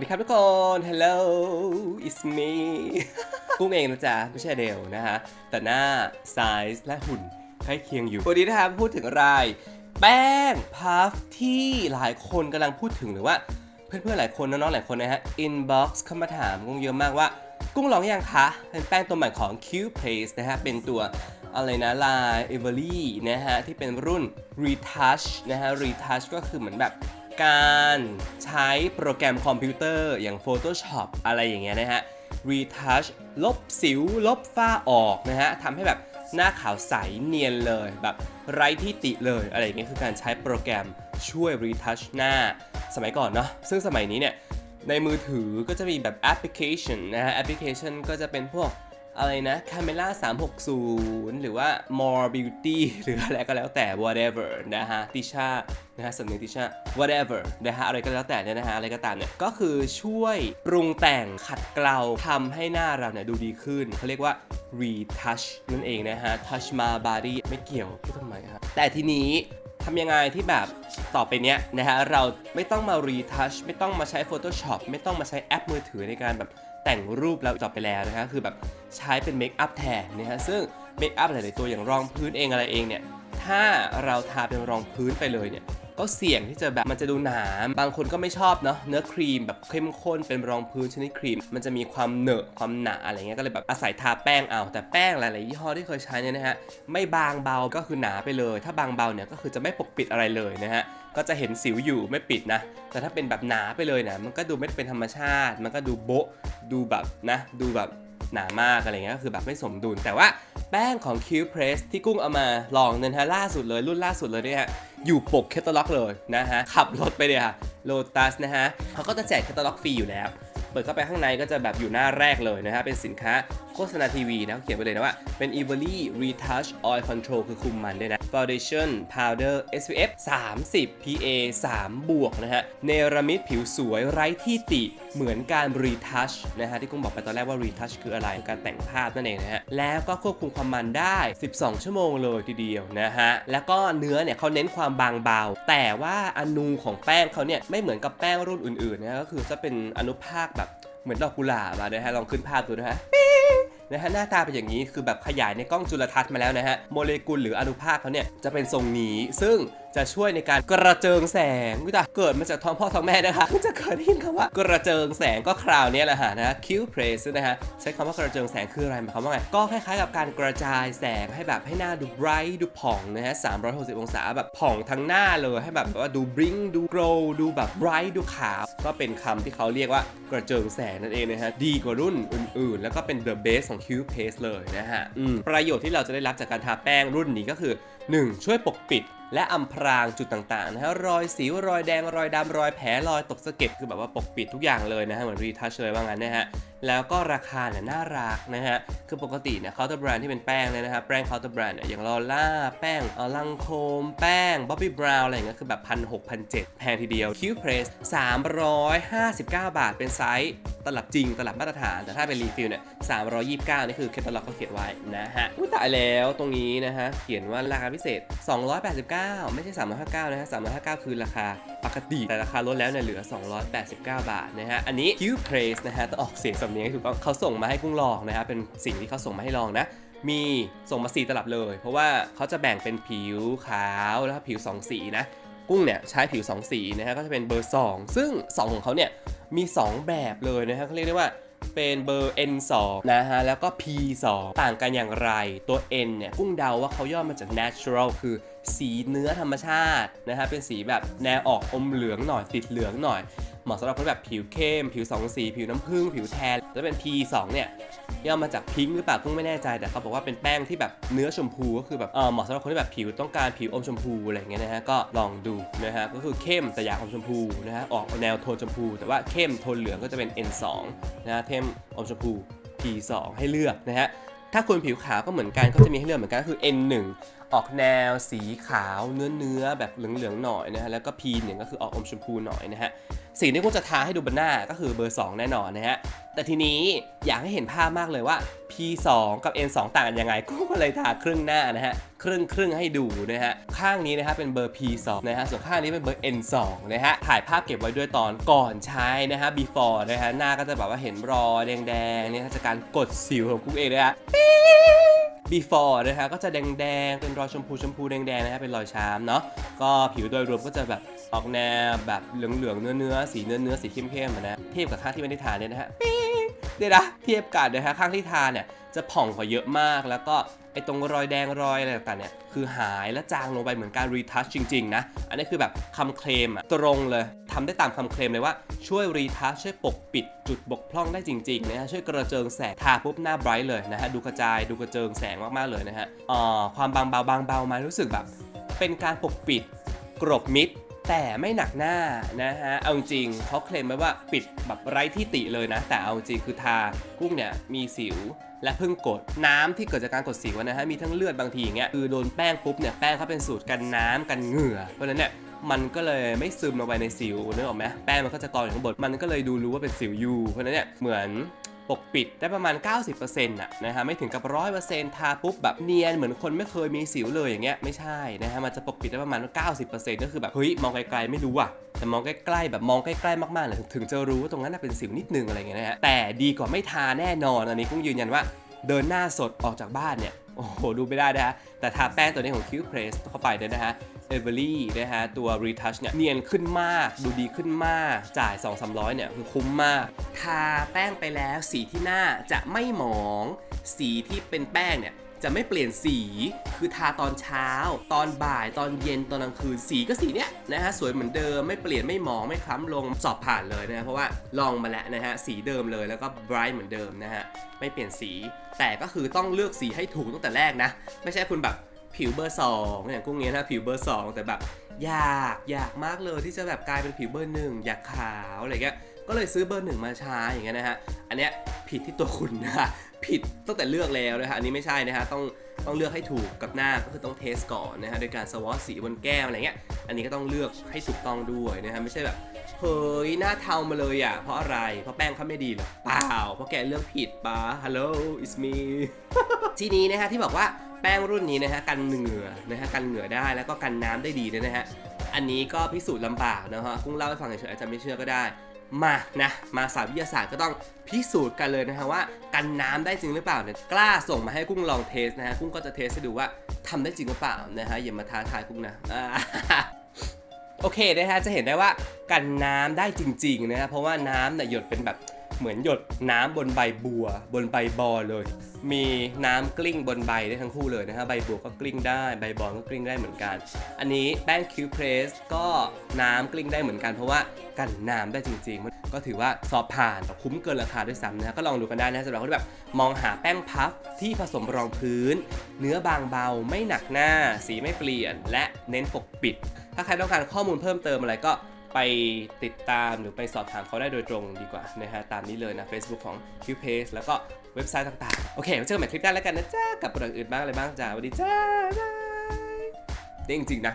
วัสดีครับทุกคน Hello it's me กุ้งเองนะจ๊ะ ไม่ใช่เดลนะฮะ แต่หน้าไซส์และหุ่นใกล้เคียงอยู่ วันนี้นะครับพูดถึงอะไร แป้งพัฟที่หลายคนกำลังพูดถึงหรือว่า เพื่อนๆ หลายคนน้องๆหลายคนนะฮะ inbox เข้ามาถามกุ้งเยอะมากว่า กุ้งลองยังคะ เป็นแป้งตัวใหม่ของ Q Paste นะฮะ เป็นตัวอะไรนะลาย e v e r y นะฮะ ที่เป็นรุ่น Retouch นะฮะ Retouch ก็คือเหมือนแบบ การใช้โปรแกรมคอมพิวเตอร์อย่าง Photoshop อะไรอย่างเงี้ยนะฮะ Retouch ลบสิว ลบฝ้าออกนะฮะทำให้แบบหน้าขาวใสเนียนเลยแบบไร้ที่ติเลยอะไรอย่างเงี้ยคือการใช้โปรแกรมช่วย Retouch หน้าสมัยก่อนเนาะซึ่งสมัยนี้เนี่ยในมือถือก็จะมีแบบแอปพลิเคชันนะฮะแอปพลิเคชันก็จะเป็นพวก อะไรนะ Camera 360 หรือว่า More Beauty หรืออะไรก็แล้วแต่ whatever นะฮะติชานะฮะสำเนียงติชา whatever นะฮะอะไรก็แล้วแต่เนี่ยนะฮะอะไรก็ตามเนี่ยก็คือช่วยปรุงแต่งขัดเกลาทำให้หน้าเราเนี่ยดูดีขึ้นเขาเรียกว่า retouch นั่นเองนะฮะ touch my body ไม่เกี่ยวพูดทำไมครับแต่ทีนี้ ทำยังไงที่แบบต่อไปเนี้ยนะฮะเราไม่ต้องมา retouch ไม่ต้องมาใช้ Photoshop ไม่ต้องมาใช้แอปมือถือในการแบบแต่งรูปแล้วต่อไปแล้วนะฮะคือแบบใช้เป็นเมคอัพแทนนะฮะซึ่งเมคอัพหลายๆตัวอย่างรองพื้นเองอะไรเองเนี่ยถ้าเราทาเป็นรองพื้นไปเลยเนี่ย ก็เสี่ยงที่จะแบบมันจะดูหนาบางคนก็ไม่ชอบเนาะเนื้อครีมแบบเข้มข้นเป็นรองพื้นชนิดครีม มันจะมีความเหนอะความหนาอะไรเงี้ยก็เลยแบบอาศัยทาแป้งเอาแต่แป้งหลายๆยี่ห้อที่เคยใช้เนี่ยนะฮะไม่บางเบาก็คือหนาไปเลย ถ้าบางเบาเนี่ยก็คือจะไม่ปกปิดอะไรเลยนะฮะก็จะเห็นสิวอยู่ไม่ปิดนะ แต่ถ้าเป็นแบบหนาไปเลยนะมันก็ดูไม่เป็นธรรมชาติ มันก็ดูโบะดูแบบนะ ดูแบบหนามากอะไรเงี้ยก็คือแบบไม่สมดุล แต่ว่าแป้งของ Q Press ที่กุ้งเอามาลองเนี่ยนะฮะล่าสุดเลยรุ่นล่าสุดเลยเนี่ย อยู่ปกแคตตาล็อกเลยนะฮะ ขับรถไปเลยค่ะโลตัสนะฮะเขาก็จะแจกแคตตาล็อกฟรีอยู่แล้ว เปิดเข้าไปข้างในก็จะแบบอยู่หน้าแรกเลยนะฮะเป็นสินค้าโฆษณาทีวีนะเขียนไปเลยนะว่าเป็น e v e r y Retouch Oil Control คือคุมมันด้วยนะ Foundation Powder SPF 30 PA 3 บวกนะฮะเนรมิตผิวสวยไร้ที่ติเหมือนการ Retouch นะฮะที่กุ้งบอกไปตอนแรกว่า Retouch คืออะไรการแต่งภาพนั่นเองนะฮะแล้วก็ควบคุมความมันได้ 12 ชั่วโมงเลยทีเดียวนะฮะแล้วก็เนื้อเนี่ยเขาเน้นความบางเบา แต่ว่าอนูของแป้งเขาเนี่ยไม่เหมือนกับแป้งรุ่นอื่นๆนะก็คือจะเป็นอนุภาค เหมือนดอกกุหลาบนะฮะลองขึ้นภาพดูนะฮะนะฮะหน้าตาเป็นอย่างนี้คือแบบขยายในกล้องจุลทรรศน์มาแล้วนะฮะโมเลกุลหรืออนุภาคเขาเนี่ยจะเป็นทรงนี้ซึ่งจะช่วยในการกระเจิงแสงก็จะเกิดมาจากท้องพ่อท้องแม่นะคะจะเคยได้ยินคำว่ากระเจิงแสงก็คราวนี้แหละฮะนะฮะ Q Praise นะฮะใช้คำว่ากระเจิงแสงคืออะไรหมายความว่าไงก็คล้ายๆกับการกระจายแสงให้แบบให้หน้าดูไบรท์ดูผ่องนะฮะ360 องศาแบบผ่องทั้งหน้าเลยให้แบบว่าดูบริ้งดูโกลดูแบบไบรท์ดูขาวก็เป็นคำที่เขาเรียกว่ากระเจิงแสงนั่นเองนะฮะดีกว่ารุ่นอื่นๆ แล้วก็เป็น the best ของ Q Paste เลยนะฮะประโยชน์ที่เราจะได้รับจากการทาแป้งรุ่นนี้ก็คือ 1. ช่วยปกปิด และอำพรางจุดต่างๆนะฮะรอยสิวรอยแดงรอยดำรอยแผลรอยตกสะเก็ดคือแบบว่าปกปิดทุกอย่างเลยนะฮะเหมือนรีทัชเลยว่างั้นนะฮะแล้วก็ราคาเนี่ยน่ารักนะฮะคือปกติเนี่ยเคาน์เตอร์แบรนด์ที่เป็นแป้งเลยนะฮะแป้งเคาน์เตอร์แบรนด์เนี่ยอย่างลอล่าแป้งอลังโคม แป้งบ๊อบบี้บราวน์อะไรอย่างเงี้ยคือแบบพันหกพันเจ็ดแพงทีเดียวคิวเพรสสามร้อยห้าสิบเก้าบาทเป็นไซส์ ตลับจริงตลับมาตรฐาน แต่ถ้าเป็นรีฟิลเนี่ยสามร้อยยี่สิบเก้านี่คือแคตตาล็อกเขาเขียนไว้นะฮะอุ้ยตายแล้วตรงนี้นะฮะเขียนว่าราคาพิเศษ 289 ไม่ใช่ 359 นะฮะ 359 คือราคาปกติ แต่ราคาลดแล้วเนี่ยเหลือ 289 บาทนะฮะ อันนี้ Q Praise นะฮะต้องออกเสียงสำเนียงให้ถูกต้องเขาส่งมาให้กุ้งลองนะฮะเป็นสิ่งที่เขาส่งมาให้ลองนะมีส่งมาสีตลับเลย เพราะว่าเขาจะแบ่งเป็นผิวขาวแล้วผิว 2 สีนะ กุ้งเนี่ยใช้ผิว 2 สีนะฮะก็จะเป็นเบอร์ 2 ซึ่ง 2 ของเขาเนี่ย มี 2 แบบเลยนะฮะเขาเรียกได้ว่าเป็นเบอร์ N2 นะฮะ แล้วก็ P2 ต่างกันอย่างไร ตัว N เนี่ย กุ้งเดาว่าเขาย่อมาจาก natural คือสีเนื้อธรรมชาตินะฮะ เป็นสีแบบแนวออกอมเหลืองหน่อยติดเหลืองหน่อย มาะสำหรับคนแบบผิวเข้ม ผิว2สี ผิวน้ำผึ้งผิวแทนแล้วเป็น P2 เนี่ยย่อมาจากพิงค์หรือเปล่ากุ้งไม่แน่ใจแต่เขาบอกว่าเป็นแป้งที่แบบเนื้อชมพูก็คือแบบเออเหมาะสำหรับคนที่แบบผิวต้องการผิวอมชมพูอะไรอย่างเงี้ยนะฮะก็ลองดูนะฮะก็คือเข้มแต่อยากอมชมพูนะฮะออกแนวโทนชมพู แต่ว่าเข้มโทนเหลืองก็จะเป็น N2 นะฮะเข้มอมชมพู P2 ให้เลือกนะฮะถ้าคนผิวขาวก็เหมือนกันก็จะมีให้เลือกเหมือนกันก็คือ N1 ออกแนวสีขาวเนื้อเนื้อแบบเหลืองๆหน่อยนะฮะแล้วก็ P1 ก็คือออกอมชมพูหน่อยนะฮะสิ่งที่กุ้งจะทาให้ดูบนหน้าก็คือเบอร์ 2 แน่นอนนะฮะ แต่ทีนี้อยากให้เห็นภาพมากเลยว่า P2 กับ N2 ต่างกันยังไงกูก็เลยทาครึ่งหน้านะฮะ ครึ่งครึ่งให้ดูนะฮะ ข้างนี้นะฮะเป็นเบอร์ P2 นะฮะ ส่วนข้างนี้เป็นเบอร์ N2 นะฮะ ถ่ายภาพเก็บไว้ด้วยตอนก่อนใช้นะฮะ before นะฮะ หน้าก็จะแบบว่าเห็นรอยแดงๆเนี่ยจากการกดสิวของกูเองนะฮะ before นะฮะก็จะแดงๆ เป็นรอยชมพูชมพูแดงๆนะฮะเป็นรอยช้ำเนาะก็ผิวโดยรวมก็จะแบบออกแนวแบบเหลืองๆเนื้อเนื้อๆสีเนื้อเนื้อๆสีเข้มๆอะนะเทียบกับข้างที่ไม่ได้ทาเนี่ยนะฮะปิ๊งเนี่ยนะเทียบกันนะฮะข้างที่ทาเนี่ยจะผ่องกว่าเยอะมาก แล้วก็ไอ้ตรงรอยแดงรอยอะไรต่างๆเนี่ยคือหายและจางลงไปเหมือนการรีทัชจริงๆนะ อันนี้คือแบบคำเคลมอะตรงเลย ทำได้ตามคำเคลมเลยว่าช่วยรีทัชช่วยปกปิดจุดบกพร่องได้จริงๆนะฮะช่วยกระเจิงแสงทาปุ๊บหน้าไบรท์เลยนะฮะดูกระจายดูกระเจิงแสงมากๆเลยนะฮะอ่าความบางเบาบางเบามารู้สึกแบบเป็นการปกปิดกรบมิดแต่ไม่หนักหน้านะฮะ เอาจริงเขาเคลมไว้ว่าปิดแบบไร้ที่ติเลยนะ แต่เอาจริงคือทากุ้งเนี่ยมีสิวและเพิ่งกดน้ำที่เกิดจากการกดสิวนะฮะมีทั้งเลือดบางทีอย่างเงี้ยคือโดนแป้งปุ๊บเนี่ยแป้งเขาเป็นสูตรกันน้ำกันเหงื่อเพราะฉะนั้นเนี่ย มันก็เลยไม่ซึมลงไปในสิวนึกออกไหมแป้งมันก็จะกองอยู่ข้างบนมันก็เลยดูรู้ว่าเป็นสิวอยู่เพราะฉะนั้นเนี่ยเหมือนปกปิดได้ประมาณ 90%น่ะนะฮะไม่ถึงกับ 100%ทาปุ๊บแบบเนียนเหมือนคนไม่เคยมีสิวเลยอย่างเงี้ยไม่ใช่นะฮะมันจะปกปิดได้ประมาณ 90%ก็คือแบบเฮ้ยมองไกลๆไม่รู้อะแต่มองใกล้ๆแบบมองใกล้ๆมากๆเลยถึงจะรู้ว่าตรงนั้นเป็นสิวนิดนึงอะไรเงี้ยนะฮะแต่ดีกว่าไม่ทาแน่นอนอันนี้กุ้งยืนยันว่าเดินหน้าสดออกจากบ้านเนี่ย โอ้โห ดูไม่ได้นะฮะ แต่ทาแป้งตัวนี้ของ Q Press เข้าไปเนี่ยนะฮะเอเวอรี่นะฮะ ตัว Retouch เนี่ยเนียนขึ้นมาก ดูดีขึ้นมาก จ่าย 2 3 0 0 เนี่ยคือคุ้มมาก ทาแป้งไปแล้วสีที่หน้าจะไม่หมอง สีที่เป็นแป้งเนี่ย จะไม่เปลี่ยนสี คือทาตอนเช้า ตอนบ่ายตอนเย็นตอนกลางคืนสีก็สีเนี้ยนะฮะสวยเหมือนเดิมไม่เปลี่ยนไม่หมองไม่คล้ำลงสอบผ่านเลยนะะเพราะว่าลองมาแล้วนะฮะสีเดิมเลยแล้วก็ bright เหมือนเดิมนะฮะไม่เปลี่ยนสี แต่ก็คือต้องเลือกสีให้ถูกตั้งแต่แรกนะ ไม่ใช่คุณแบบผิวเบอร์2อย่างกุ้งเนี้ยนะผิวเบอร์ 2 แต่แบบอยากอยากมากเลยที่จะแบบกลายเป็นผิวเบอร์หนึ่งอยากขาวอะไรเงี้ยก็เลยซื้อเบอร์หนึ่งมาใช้อย่างเงี้ยนะฮะอันเนี้ย ผิดที่ตัวคุณนะฮะผิดตั้งแต่เลือกแล้วนะฮะอันนี้ไม่ใช่นะฮะต้องต้องเลือกให้ถูกกับหน้าก็คือต้องเทสก่อนนะฮะโดยการสวอตสีบนแก้มอะไรเงี้ยอันนี้ก็ต้องเลือกให้ถูกต้องด้วยนะฮะไม่ใช่แบบเฮ้ยหน้าเทามาเลยอะเพราะอะไรเพราะแป้งเขาไม่ดีหรอเปล่าเพราะแกเลือกผิดปะ Hello it's me ทีนี้นะฮะที่บอกว่าแป้งรุ่นนี้นะฮะกันเหงื่อนะฮะกันเหงื่อได้แล้วก็กันน้ำได้ดีนะฮะอันนี้ก็พิสูจน์ลำบากนะฮะกุ้งเล่าให้ฟังเฉยๆอาจจะไม่เชื่อก็ได้ มานะมาสาววิทยาศาสตร์ก็ต้องพิสูจน์กันเลยนะฮะว่ากันน้ำได้จริงหรือเปล่าเนี่ยกล้าส่งมาให้กุ้งลองเทสนะฮะกุ้งก็จะเทสให้ดูว่าทำได้จริงหรือเปล่านะฮะอย่ามาท้าทายกุ้งนะโอเคนะฮะจะเห็นได้ว่ากันน้ำได้จริงๆนะฮะเพราะว่าน้ำเนี่ยหยดเป็นแบบเหมือนหยดน้ำบนใบบัว บนใบบอเลย มีน้ำกลิ้งบนใบได้ทั้งคู่เลยนะฮะใบบัวก็กลิ้งได้ ใบบอลก็กลิ้งได้เหมือนกัน อันนี้แป้งคิวเพรสก็น้ำกลิ้งได้เหมือนกัน เพราะว่ากันน้ำได้จริงๆมันก็ถือว่าสอบผ่านคุ้มเกินราคาด้วยซ้ำนะฮะก็ลองดูกันได้นะสำหรับคนที่แบบมองหาแป้งพัฟที่ผสมรองพื้น เนื้อบางเบาไม่หนักหน้า สีไม่เปลี่ยน และเน้นปกปิด ถ้าใครต้องการข้อมูลเพิ่มเติมอะไรก็ ไปติดตามหรือไปสอบถามเขาได้โดยตรงดีกว่านะฮะตามนี้เลยนะ Facebook ของ Q Page แล้วก็เว็บไซต์ต่างๆ โอเคไว้เจอกันใหม่คลิปหน้าแล้วกันนะจ้ากับประเด็นอื่นบ้างอะไรบ้างจ้าสวัสดีจ้าบายได้จริงๆนะ